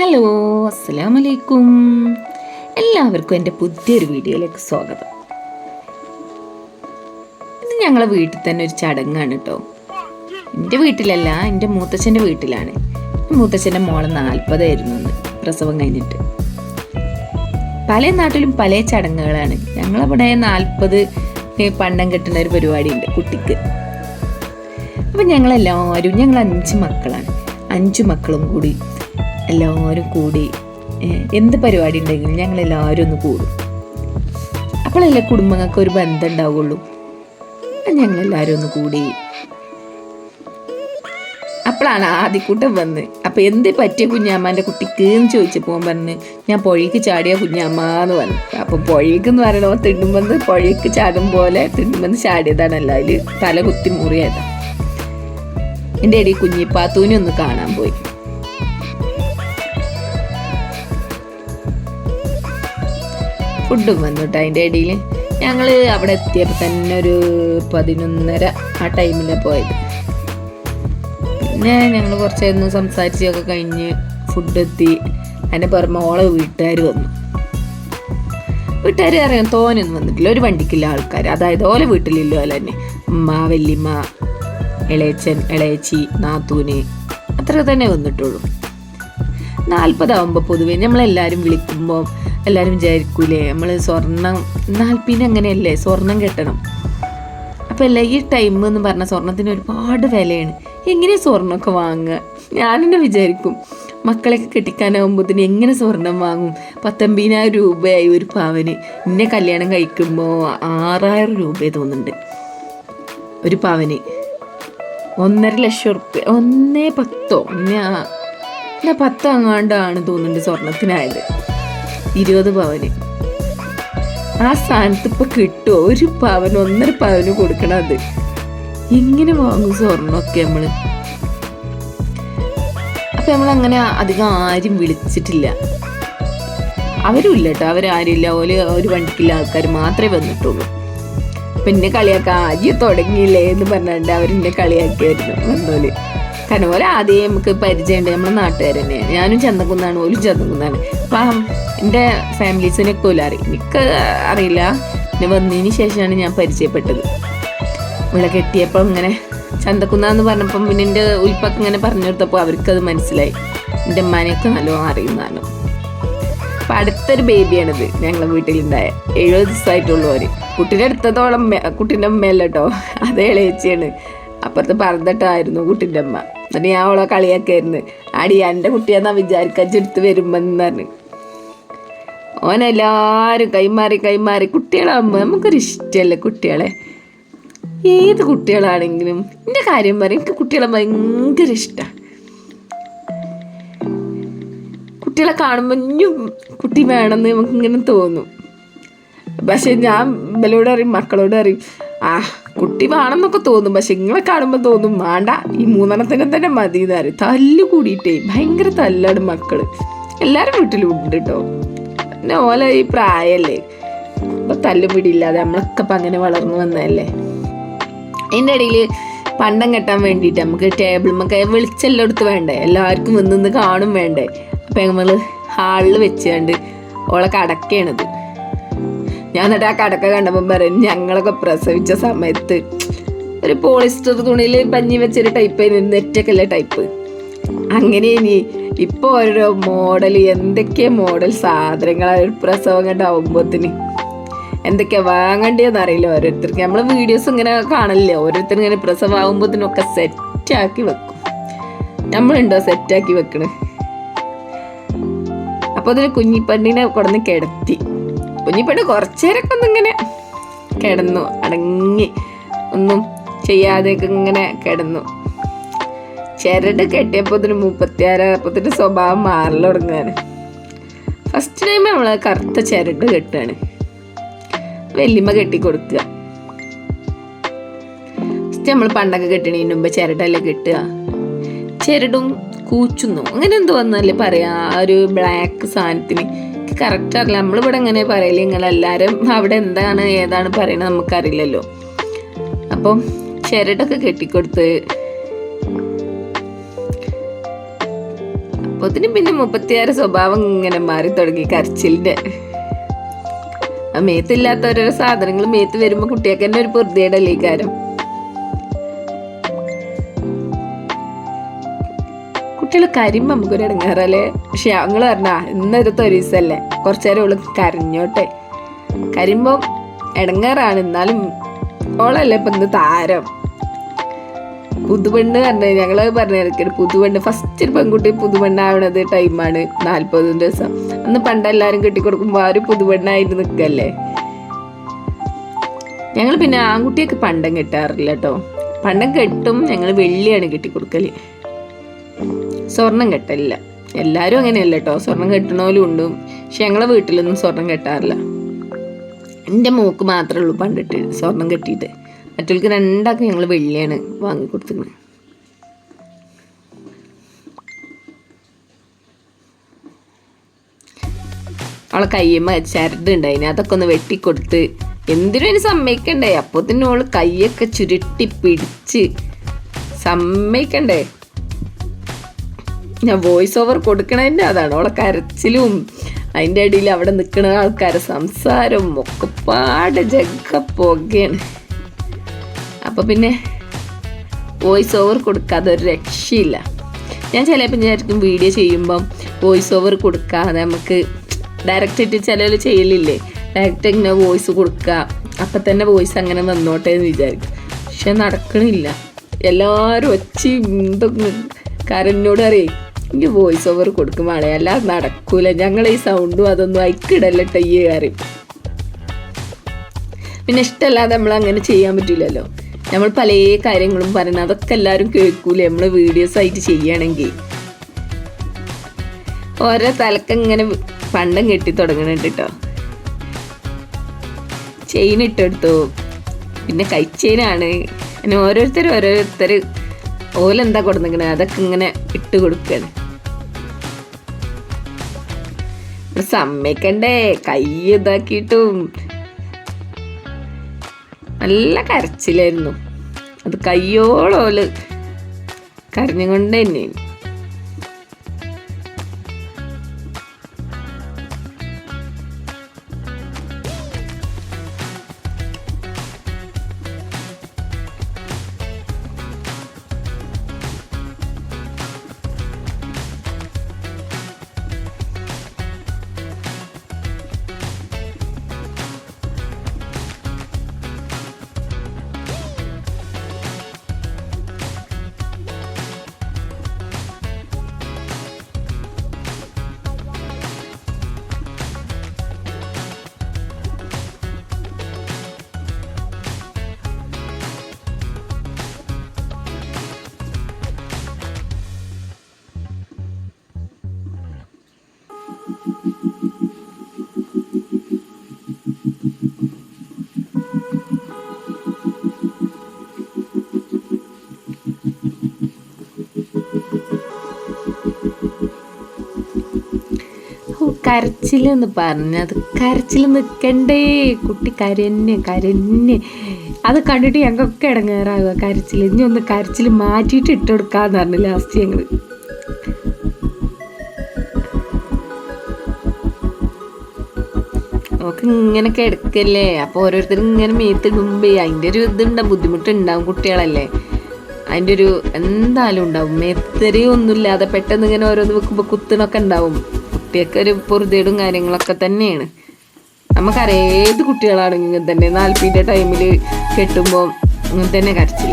Hello അസ്സാം വലൈക്കും എല്ലാവർക്കും എന്റെ പുതിയൊരു വീഡിയോയിലേക്ക് സ്വാഗതം. ഇത് ഞങ്ങളെ വീട്ടിൽ തന്നെ ഒരു ചടങ്ങാണ് കേട്ടോ. എന്റെ വീട്ടിലല്ല എന്റെ മൂത്തച്ഛന്റെ വീട്ടിലാണ്. മൂത്തച്ഛന്റെ മോളെ നാൽപ്പതായിരുന്നു അന്ന് പ്രസവം കഴിഞ്ഞിട്ട്. പല നാട്ടിലും പല ചടങ്ങുകളാണ്. ഞങ്ങളവിടെ നാൽപ്പത് പണ്ടം കെട്ടുന്ന ഒരു പരിപാടിയുണ്ട് കുട്ടിക്ക്. അപ്പം ഞങ്ങളെല്ലാവരും ഞങ്ങൾ അഞ്ച് മക്കളാണ്. അഞ്ച് മക്കളും കൂടി എല്ലാവരും കൂടി എന്ത് പരിപാടി ഉണ്ടെങ്കിലും ഞങ്ങൾ എല്ലാവരും ഒന്ന് കൂടും. അപ്പോഴല്ലേ കുടുംബങ്ങൾക്ക് ഒരു ബന്ധം ഉണ്ടാവുള്ളൂ. ഞങ്ങൾ എല്ലാവരും ഒന്ന് കൂടി. അപ്പോഴാണ് ആദ്യക്കൂട്ടം വന്ന് അപ്പം എന്ത് പറ്റിയ കുഞ്ഞാമ്മാന്റെ കുട്ടിക്ക്? എന്ന് ചോദിച്ചപ്പോൾ പറഞ്ഞ് ഞാൻ പുഴയ്ക്ക് ചാടിയ കുഞ്ഞാമ്മ എന്ന് പറഞ്ഞു. അപ്പം പുഴയ്ക്ക് എന്ന് പറയണോ തിണ്ടുമ്പന്ന് പുഴയ്ക്ക് ചാടും പോലെ തിണ്ടുമ്പന്ന് ചാടിയതാണല്ലോ അതിൽ തല കുത്തി മുറിയതാണ് എന്റെ ഇടയിൽ കുഞ്ഞിപ്പാത്തൂനെ ഒന്ന് കാണാൻ പോയി. ഫുഡും വന്നു കേട്ടോ അതിന്റെ ഇടയിൽ. ഞങ്ങൾ അവിടെ എത്തിയപ്പോൾ തന്നെ ഒരു പതിനൊന്നര ആ ടൈമിലാണ് പോയത്. പിന്നെ ഞങ്ങൾ കുറച്ചൊന്ന് സംസാരിച്ചൊക്കെ കഴിഞ്ഞ് ഫുഡ് എത്തി. അതിന്റെ പുറമെ ഓളെ വീട്ടുകാർ വന്നു. വീട്ടുകാർ അറിയാം തോനൊന്നും വന്നിട്ടില്ല. ഒരു വണ്ടിക്കില്ല ആൾക്കാർ അതായത് ഓലെ വീട്ടിലില്ല അല്ല തന്നെ. ഉമ്മ വല്യമ്മ ഇളയച്ചൻ ഇളയച്ചി നാത്തൂന് അത്ര തന്നെ വന്നിട്ടുള്ളൂ. നാൽപ്പതാവുമ്പോൾ പൊതുവെ നമ്മളെല്ലാവരും വിളിക്കുമ്പോൾ എല്ലാവരും വിചാരിക്കൂലേ? നമ്മൾ സ്വർണം എന്നാൽ പിന്നെ അങ്ങനെയല്ലേ? സ്വർണം കെട്ടണം. അപ്പം അല്ല ഈ ടൈം എന്ന് പറഞ്ഞാൽ സ്വർണത്തിന് ഒരുപാട് വിലയാണ്. എങ്ങനെ സ്വർണമൊക്കെ വാങ്ങുക? ഞാനെന്നെ വിചാരിക്കും. മക്കളെയൊക്കെ കെട്ടിക്കാനാകുമ്പോഴത്തേന് എങ്ങനെ സ്വർണം വാങ്ങും? പത്തൊമ്പതിനായിരം രൂപയായി ഒരു പവന്. ഇന്നെ കല്യാണം കഴിക്കുമ്പോൾ ആറായിരം രൂപയെ തോന്നുന്നുണ്ട്. ഒരു പവന്. ഒന്നര ലക്ഷം ഉറുപ്പ്യ ഒന്നേ പത്തോ? എന്നാ പത്തോ അങ്ങാണ്ടാണ് തോന്നുന്നുണ്ട് സ്വർണത്തിനായത് ഇരുപത് പവന്. ആ സ്ഥാനത്ത് ഇപ്പൊ കിട്ടുമോ ഒരു പവൻ ഒന്നര പവന് കൊടുക്കണത് എങ്ങനെ വാങ്ങും സ്വർണമൊക്കെ നമ്മൾ. അപ്പൊ നമ്മൾ അങ്ങനെ അധികം ആരും വിളിച്ചിട്ടില്ല. അവരും ഇല്ല കേട്ടോ അവരാരും ഇല്ല ഓൽ ഒരു വണ്ടിക്കില്ല ആൾക്കാർ മാത്രമേ വന്നിട്ടുള്ളൂ. പിന്നെ കളിയാക്ക ആദ്യം തുടങ്ങിയില്ലേ എന്ന് പറഞ്ഞിട്ട് അവരെന്നെ കളിയാക്കിയായിരുന്നു വന്നോൽ. കാരണം പോലെ ആദ്യം നമുക്ക് പരിചയമുണ്ട് നമ്മുടെ നാട്ടുകാർ തന്നെ ഞാനും ചന്തക്കുന്നാണ് ഓലും ചന്തക്കുന്നാണ് അപ്പം എന്റെ ഫാമിലീസിനൊക്കെ പോലും അറിയും. എനിക്ക് അറിയില്ല. പിന്നെ വന്നതിന് ശേഷമാണ് ഞാൻ പരിചയപ്പെട്ടത്. ഇവിടെ കെട്ടിയപ്പോൾ ഇങ്ങനെ ചന്തക്കുന്നാന്ന് പറഞ്ഞപ്പം പിന്നെ എന്റെ ഉൽപ്പൊക്കെ ഇങ്ങനെ പറഞ്ഞു കൊടുത്തപ്പോൾ അവർക്കത് മനസ്സിലായി. എന്റെ ഉമ്മാനെയൊക്കെ നല്ലോണം അറിയുന്നതാണ് അപ്പം അടുത്തൊരു ബേബിയാണിത് ഞങ്ങളെ വീട്ടിലുണ്ടായ. എഴുപത് ദിവസമായിട്ടുള്ളൂ അവർ. കുട്ടീന്റെ മെ- കുട്ടീന്റെ അമ്മയല്ല കേട്ടോ. അതേ ഇളയച്ചിയാണ്. അപ്പുറത്ത് പറഞ്ഞിട്ടായിരുന്നു കുട്ടീന്റെ അമ്മ എന്നിട്ട് ഞാൻ അവളെ കളിയാക്കായിരുന്നു. അടി എന്റെ കുട്ടിയെന്നാ വിചാരിക്കടുത്ത് വരുമ്പെന്ന് പറഞ്ഞു. ഓനെല്ലാവരും കൈമാറി കൈമാറി കുട്ടികളാകുമ്പോൾ നമുക്കൊരു ഇഷ്ടമല്ലേ കുട്ടികളെ? ഏത് കുട്ടികളാണെങ്കിലും എന്റെ കാര്യം പറയും. എനിക്ക് കുട്ടികളെ ഭയങ്കര ഇഷ്ടമാണ് കുട്ടികളെ കാണുമ്പോൾ ഇനിയും കുട്ടി വേണമെന്ന് നമുക്ക് ഇങ്ങനെ തോന്നും. പക്ഷെ ഞാൻ ഇവലോട് അറിയും മക്കളോട് അറിയും ആ കുട്ടി വേണമെന്നൊക്കെ തോന്നും. പക്ഷെ ഇങ്ങളെ കാണുമ്പോൾ തോന്നും വേണ്ട ഈ മൂന്നെണ്ണത്തിനെ തന്നെ മതി പറയും. തല്ല് കൂടിയിട്ടേ ഭയങ്കര തല്ലാണ് മക്കൾ. എല്ലാവരും വീട്ടിലും ഉണ്ട് കേട്ടോ പിന്നെ ഓല ഈ പ്രായമല്ലേ ഇപ്പൊ തല്ലുപിടിയില്ലാതെ നമ്മളൊക്കെ ഇപ്പം അങ്ങനെ വളർന്നു വന്നതല്ലേ. അതിന്റെ ഇടയിൽ പണ്ടം കെട്ടാൻ വേണ്ടിയിട്ട് നമുക്ക് ടേബിൾ നമുക്ക് വെളിച്ചെല്ലാം എടുത്ത് വേണ്ടേ? എല്ലാവർക്കും വന്ന് നിന്ന് കാണും വേണ്ടേ? അപ്പം നമ്മൾ ഹാളിൽ വെച്ചുകൊണ്ട് ഓളെ കടക്കയാണിത് ഞാൻ എന്നിട്ട് ആ കടക്ക കണ്ടപ്പോൾ പറയും ഞങ്ങളൊക്കെ പ്രസവിച്ച സമയത്ത് ഒരു പോളിസ്റ്റർ തുണിയിൽ പഞ്ഞി വെച്ചൊരു ടൈപ്പ് നെറ്റൊക്കെ അല്ലേ ടൈപ്പ് അങ്ങനെ ഇനി ഇപ്പോൾ ഓരോ മോഡൽ എന്തൊക്കെ മോഡൽ സാധനങ്ങൾ ഒരു പ്രസവം കണ്ടാവുമ്പോത്തിന്. എന്തൊക്കെയാ വാങ്ങണ്ടേന്ന് അറിയില്ല ഓരോരുത്തർക്ക്. നമ്മൾ വീഡിയോസ് ഇങ്ങനെ കാണില്ല ഓരോരുത്തർ ഇങ്ങനെ പ്രസവമാകുമ്പോഴത്തേനൊക്കെ സെറ്റാക്കി വെക്കും. നമ്മളുണ്ടോ സെറ്റാക്കി വെക്കണ്? അപ്പോൾ അതിന് കുഞ്ഞിപ്പണ്ണിനെ കൊടന്ന് കിടത്തി. കുഞ്ഞിപ്പെണ്ണ് കുറച്ചേരൊക്കെ ഒന്നിങ്ങനെ കിടന്നു അടങ്ങി. ഒന്നും ചെയ്യാതെയൊക്കെ ഇങ്ങനെ കിടന്നു. ചിരട് കെട്ടിയപ്പോ ഇതിന് മുപ്പത്തിയാറപ്പത്തിന് സ്വഭാവം മാറൽ തുടങ്ങുകയാണ്. ഫസ്റ്റ് ടൈം നമ്മൾ കറുത്ത ചിരട് കെട്ടാണ് വെല്ലിമ കെട്ടി കൊടുക്കുക ഫസ്റ്റ് നമ്മൾ പണ്ടൊക്കെ കെട്ടണതിന് മുമ്പ് ചിരടല്ലേ കെട്ടുക. ചിരടും കൂച്ചുന്നു അങ്ങനെ എന്തോ പറയാ ആ ഒരു ബ്ലാക്ക് സാധനത്തിന് കറക്റ്റ് അറിയില്ല. നമ്മളിവിടെ എങ്ങനെ നിങ്ങൾ നിങ്ങളെല്ലാവരും അവിടെ എന്താണ് ഏതാണ് പറയണത് നമുക്കറിയില്ലല്ലോ. അപ്പം ചിരടൊക്കെ കെട്ടിക്കൊടുത്ത്. അപ്പത്തിന് പിന്നെ മുപ്പത്തിയാറ് സ്വഭാവം ഇങ്ങനെ മാറി തുടങ്ങി കരച്ചിലിന്റെ ആ മേത്തില്ലാത്ത ഓരോരോ സാധനങ്ങൾ മേത്ത് വരുമ്പോൾ കുട്ടിയൊക്കെ തന്നെ ഒരു പൊറുതിയുടെ അല്ലേ കാരം കുട്ടികൾ കരിമ്പോ നമുക്കൊരു ഇടങ്ങാറല്ലേ? പക്ഷെ ഞങ്ങൾ പറഞ്ഞാ ഇന്നൊരു തൊരീസല്ലേ? കുറച്ചേരം ഓൾ കരഞ്ഞോട്ടെ. കരിമ്പോ ഇടങ്ങാറാണ്. എന്നാലും ഓളല്ലേ ഇപ്പൊ ഇന്ന് താരം. പുതുപെണ്ണ് പറഞ്ഞു ഞങ്ങൾ പറഞ്ഞ പുതുപെണ്ണ്. ഫസ്റ്റ് ഒരു പെൺകുട്ടി പുതുപെണ്ണാവണത് ടൈമാണ് നാല്പത് ദിവസം. അന്ന് പണ്ടെല്ലാരും കെട്ടിക്കൊടുക്കുമ്പോ ആ ഒരു പുതുപെണ്ണായിട്ട് നിൽക്കല്ലേ ഞങ്ങൾ പിന്നെ ആൺകുട്ടിയൊക്കെ പണ്ടം കെട്ടാറില്ല കേട്ടോ പണ്ടം കെട്ടും ഞങ്ങൾ വെള്ളിയാണ് കെട്ടിക്കൊടുക്കൽ. സ്വർണം കെട്ടലില്ല. എല്ലാവരും അങ്ങനെയല്ല കേട്ടോ സ്വർണം കെട്ടണോലും ഉണ്ട്. പക്ഷെ ഞങ്ങളെ വീട്ടിലൊന്നും സ്വർണം കെട്ടാറില്ല. എന്റെ മോക്ക് മാത്രമേ ഉള്ളൂ പണ്ടിട്ട് സ്വർണം കെട്ടിയിട്ട്. മറ്റുള്ള രണ്ടാക്കും ഞങ്ങൾ വെള്ളിയാണ് വാങ്ങിക്കൊടുത്തിരുന്നത് അവളെ കയ്യമ്മ ചരട് ഉണ്ടായിന് അതൊക്കെ ഒന്ന് വെട്ടിക്കൊടുത്ത്. എന്തിനും അതിന് സമ്മതിക്കണ്ടേ? ഓൾ കയ്യൊക്കെ ചുരുട്ടി പിടിച്ച് സമ്മതിക്കണ്ടേ? ഞാൻ വോയിസ് ഓവർ കൊടുക്കണതിന്റെ അതാണ്. അവളെ കരച്ചിലും അതിന്റെ ഇടയിൽ അവിടെ നിൽക്കുന്ന ആൾക്കാരെ സംസാരവും ഒക്കെ പാടെ ജഗ്ഗ പുകയാണ് അപ്പോൾ പിന്നെ വോയിസ് ഓവർ കൊടുക്കാതെ ഒരു രക്ഷയില്ല. ഞാൻ ചിലപ്പോൾ വിചാരിക്കും വീഡിയോ ചെയ്യുമ്പം വോയിസ് ഓവർ കൊടുക്കാതെ നമുക്ക് ഡയറക്റ്റ് ആയിട്ട് ചിലർ ചെയ്യലില്ലേ? ഡയറക്റ്റ് ഇങ്ങനെ വോയിസ് കൊടുക്കുക അപ്പം തന്നെ വോയിസ് അങ്ങനെ വന്നോട്ടെ എന്ന് വിചാരിക്കും. പക്ഷെ നടക്കണില്ല. എല്ലാവരും ഒച്ചി എന്തൊക്കെ കരഞ്ഞോട് അറിയേ എനിക്ക് വോയിസ് ഓവർ കൊടുക്കും അല്ല നടക്കൂല. ഞങ്ങൾ ഈ സൗണ്ടും അതൊന്നും അയക്കിടല്ല ടയ്യ് കയറി പിന്നെ ഇഷ്ടമല്ലാതെ നമ്മൾ അങ്ങനെ ചെയ്യാൻ പറ്റില്ലല്ലോ നമ്മൾ പല കാര്യങ്ങളും പറയുന്നത് അതൊക്കെ എല്ലാവരും കേൾക്കൂലേ. നമ്മൾ വീഡിയോസ് ആയിട്ട് ചെയ്യണമെങ്കിൽ ഓരോ തലക്ക് ഇങ്ങനെ പണ്ടം കെട്ടി തുടങ്ങുന്നുണ്ട് കേട്ടോ ചെയിൻ ഇട്ടെടുത്തു. പിന്നെ കൈച്ചെയിനാണ് പിന്നെ ഓരോരുത്തർ ഓരോരുത്തർ ഓലെന്താ കൊടുന്നിങ്ങനെ? അതൊക്കെ ഇങ്ങനെ ഇട്ട് കൊടുക്കാണ്. സമ്മതിക്കണ്ടേ? കൈ ഇതാക്കിയിട്ടും. നല്ല കരച്ചിലായിരുന്നു. അത് കയ്യോളോൽ കരഞ്ഞുകൊണ്ട് തന്നെ കരച്ചിലെന്ന് പറഞ്ഞത് കരച്ചിൽ നിൽക്കണ്ടേ കുട്ടി കരന്നെ കരന്നെ അത് കണ്ടിട്ട് ഞങ്ങൾക്കൊക്കെ ഇടങ്ങേറാവുക കരച്ചിൽ ഇനി ഒന്ന് കരച്ചിൽ മാറ്റിയിട്ട് ഇട്ടെടുക്കാന്ന് പറഞ്ഞു ലാസ്റ്റ് ഞങ്ങൾ നമുക്ക് ഇങ്ങനെ കിടക്കല്ലേ അപ്പോൾ ഓരോരുത്തരും ഇങ്ങനെ മേത്തിടുമ്പേ അതിന്റെ ഒരു ഇതുണ്ട ബുദ്ധിമുട്ടുണ്ടാവും കുട്ടികളല്ലേ. അതിന്റെ ഒരു എന്തായാലും ഉണ്ടാവും. മേത്തരിയും ഒന്നുമില്ലാതെ പെട്ടെന്ന് ഇങ്ങനെ ഓരോന്ന് വെക്കുമ്പോൾ കുത്തിനൊക്കെ ഉണ്ടാവും. കുട്ടിയൊക്കെ ഒരു പൊറുതേടും കാര്യങ്ങളൊക്കെ തന്നെയാണ്. നമുക്കറിയാം ഏത് കുട്ടികളാണെങ്കിലും തന്നെ. നാൽപ്പീന്റെ ടൈമിൽ കെട്ടുമ്പോൾ ഇങ്ങനെ തന്നെ കരച്ചിൽ.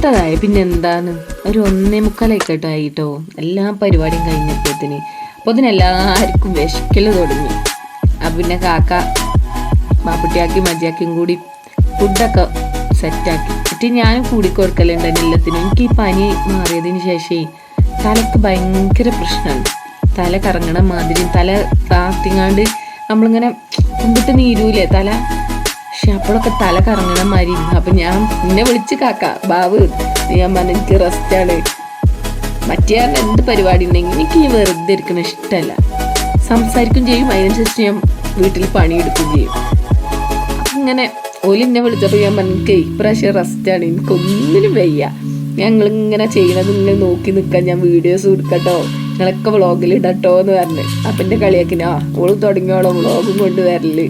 അടുത്തതായി പിന്നെ എന്താണ് ഒരു ഒന്നേ മുക്കാലായിക്കോട്ടെ ആയിട്ടോ എല്ലാ പരിപാടിയും കഴിഞ്ഞപ്പോഴത്തേന് അപ്പോൾ അതിനെല്ലാവർക്കും വിശക്കൽ തുടങ്ങി. അപ്പം പിന്നെ കാക്ക പാപ്പുട്ടിയാക്കി മജിയാക്കിയും കൂടി ഫുഡൊക്കെ സെറ്റാക്കി. എന്നിട്ട് ഞാനും കൂടിക്കൊടുക്കലുണ്ട് എല്ലാത്തിനും. എനിക്ക് ഈ പനി മാറിയതിന് ശേഷം തലക്ക് ഭയങ്കര പ്രശ്നമാണ് തല കറങ്ങണ മാതിരി. തല താത്തിങ്ങാണ്ട് നമ്മളിങ്ങനെ മുമ്പിട്ട് നീരൂലേ? തല പക്ഷെ അപ്പോഴൊക്കെ തല കറങ്ങണ മാതിരി അപ്പൊ ഞാൻ എന്നെ വിളിച്ച് കാക്ക ബാബു ഞാൻ പറഞ്ഞ എനിക്ക് റെസ്റ്റാണ് മറ്റേ എന്ത് പരിപാടി ഉണ്ടെങ്കിൽ എനിക്ക് ഈ വെറുതെ ഇരിക്കണ ഇഷ്ടമല്ല. സംസാരിക്കും ചെയ്യും അതിനനുസരിച്ച് ഞാൻ വീട്ടിൽ പണിയെടുക്കുകയും ചെയ്യും. അങ്ങനെ ഓൽ എന്നെ വിളിച്ചപ്പോൾ ഞാൻ പറഞ്ഞു എനിക്ക് ഇപ്രാവശ്യം റെസ്റ്റാണ് എനിക്കൊന്നിനും വയ്യ. ഞങ്ങൾ ഇങ്ങനെ ചെയ്യണത് ഇങ്ങനെ നോക്കി നിൽക്കാൻ ഞാൻ വീഡിയോസ് കൊടുക്കട്ടോ നിങ്ങളൊക്കെ വ്ളോഗിൽ ഇടട്ടോ എന്ന് പറഞ്ഞു. അപ്പം എന്റെ കളിയാക്കിനാ ഓൾ തുടങ്ങിയോളോ വ്ളോഗും കൊണ്ട് വരൽ.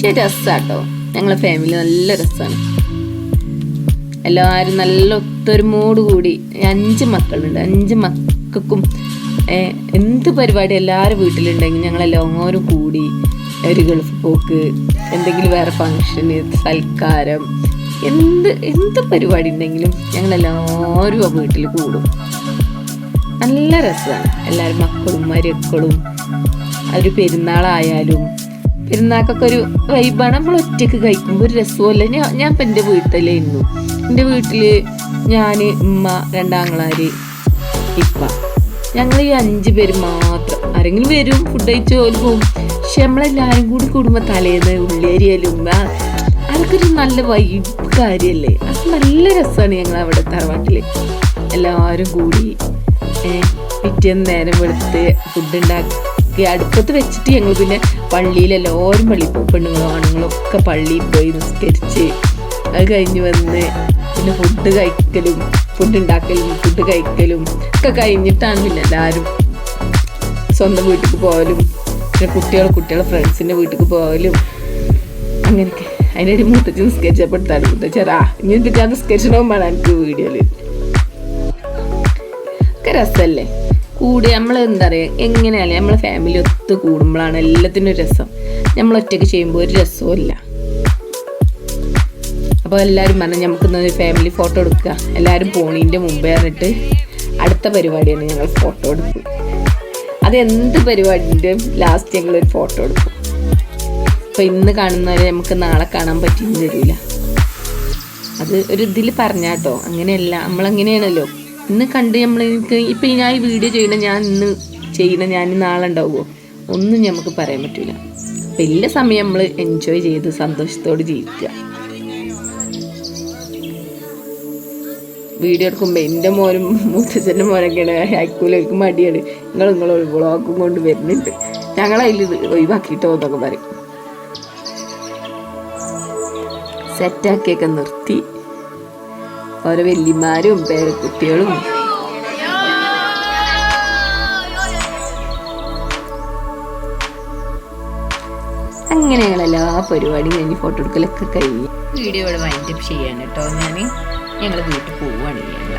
പക്ഷെ രസാട്ടോ. ഞങ്ങളെ ഫാമിലി നല്ല രസമാണ് എല്ലാവരും നല്ല ഒത്തൊരുമോട് കൂടി. അഞ്ച് മക്കളുണ്ട്. അഞ്ച് മക്കൾക്കും എന്ത് പരിപാടി എല്ലാവരും വീട്ടിലുണ്ടെങ്കിൽ ഞങ്ങളെല്ലാവരും കൂടി ഒരു ഗൾഫ് പോക്ക് എന്തെങ്കിലും വേറെ ഫങ്ഷന് സൽക്കാരം എന്ത് എന്ത് പരിപാടി ഉണ്ടെങ്കിലും ഞങ്ങളെല്ലാവരും ആ വീട്ടിൽ കൂടും. നല്ല രസമാണ് എല്ലാവരും മക്കളും മരുക്കളും ഒരു പെരുന്നാളായാലും പെരുന്നാൾക്കൊക്കെ ഒരു വൈബാണ് നമ്മൾ ഒറ്റയ്ക്ക് കഴിക്കുമ്പോൾ ഒരു രസമല്ല ഞാൻ ഞാൻ ഇപ്പം എന്റെ വീട്ടിലായിരുന്നു എന്റെ വീട്ടിൽ ഞാൻ ഉമ്മ രണ്ടാങ്ങളാര് ഇപ്പ. ഞങ്ങൾ ഈ അഞ്ച് പേര് മാത്രം. ആരെങ്കിലും വരും ഫുഡ് കഴിച്ച് പോലും പോകും പക്ഷെ നമ്മളെല്ലാവരും കൂടി കൂടുമ്പോൾ തലേന്ന് ഉള്ളേരിയാലും ഉമ്മ. അതൊക്കെ ഒരു നല്ല വൈബ് കാര്യമല്ലേ അത് നല്ല രസമാണ് ഞങ്ങൾ അവിടെ തറവാട്ടിൽ എല്ലാവരും കൂടി പിറ്റേന്ന് നേരം വെളുത്ത് ഫുഡ് ഉണ്ടാക്കി അടുപ്പത്ത് വെച്ചിട്ട് ഞങ്ങൾ പിന്നെ പള്ളിയിൽ പോകും പെണ്ണുങ്ങളും ആണുങ്ങളും ഒക്കെ പള്ളിയിൽ പോയി നിസ്കരിച്ച് അത് കഴിഞ്ഞ് വന്ന് പിന്നെ ഫുഡ് കഴിക്കലും ഫുഡ് ഉണ്ടാക്കലും ഫുഡ് കഴിക്കലും ഒക്കെ കഴിഞ്ഞിട്ടാണ് പിന്നെ എല്ലാവരും സ്വന്തം വീട്ടിൽ പോകലും പിന്നെ കുട്ടികൾ കുട്ടികളെ ഫ്രണ്ട്സിന്റെ വീട്ടിൽ പോകലും അങ്ങനെയൊക്കെ. അതിന്റെ ഒരു മുത്തച്ഛൻ നിസ്കരിച്ചപ്പെടുത്താണ് മുത്തച്ഛരാ ഇനി ഞാൻ നിസ്കരിച്ചണമെന്നാണ് എനിക്ക് വീഡിയോയിൽ ഒക്കെ രസമല്ലേ? കൂടി നമ്മൾ എന്താ പറയുക എങ്ങനെയല്ലേ നമ്മൾ ഫാമിലി ഒത്ത് കൂടുമ്പോഴാണ് എല്ലാത്തിനും രസം. നമ്മൾ ഒറ്റയ്ക്ക് ചെയ്യുമ്പോൾ ഒരു രസവും ഇല്ല. അപ്പോൾ എല്ലാവരും പറഞ്ഞു നമുക്കിന്ന് ഒരു ഫാമിലി ഫോട്ടോ എടുക്കുക. എല്ലാവരും പോണീന്റെ മുമ്പേ പറഞ്ഞിട്ട് അടുത്ത പരിപാടിയാണ് ഞങ്ങൾ ഫോട്ടോ എടുക്കും അത് എന്ത് പരിപാടിന്റെയും ലാസ്റ്റ് ഒരു ഫോട്ടോ എടുക്കും അപ്പോൾ ഇന്ന് കാണുന്നവരെ നമുക്ക് നാളെ കാണാൻ പറ്റിയെന്ന് തരില്ല അത് ഒരു ഇതിൽ പറഞ്ഞാട്ടോ അങ്ങനെയല്ല നമ്മളങ്ങനെയാണല്ലോ. ഇന്ന് കണ്ട് നമ്മൾ എനിക്ക് ഇപ്പം ഞാൻ ഈ വീഡിയോ ചെയ്യണ ഞാൻ ഇന്ന് ചെയ്യണ ഞാൻ നാളെ ഉണ്ടാവുമോ ഒന്നും നമുക്ക് പറയാൻ പറ്റില്ല വലിയ സമയം നമ്മൾ എൻജോയ് ചെയ്ത് സന്തോഷത്തോട് ജീവിക്കുക വീഡിയോ എടുക്കുമ്പോൾ എന്റെ മോനും മൂത്തച്ഛന്റെ മോനൊക്കെയാണ് ഹൈക്കൂലേക്ക് മടിയാണ്. നിങ്ങൾ നിങ്ങൾ വ്ളോഗും കൊണ്ട് വരുന്നുണ്ട്. ഞങ്ങളതിൽ ഒഴിവാക്കിയിട്ടോ എന്നൊക്കെ പറയും. സെറ്റാക്കിയൊക്കെ നിർത്തി. ഓരോ വല്യമാരും പേരക്കുട്ടികളും. അങ്ങനെ ഞങ്ങൾ എല്ലാ പരിപാടിയും കഴിഞ്ഞ് ഫോട്ടോ എടുക്കലൊക്കെ കഴിഞ്ഞ്. വീഡിയോ വൈൻഡപ്പ് ചെയ്യാണ് കേട്ടോ ഞാൻ ഞങ്ങൾ വീട്ടിൽ പോവുകയാണ് ഞങ്ങൾ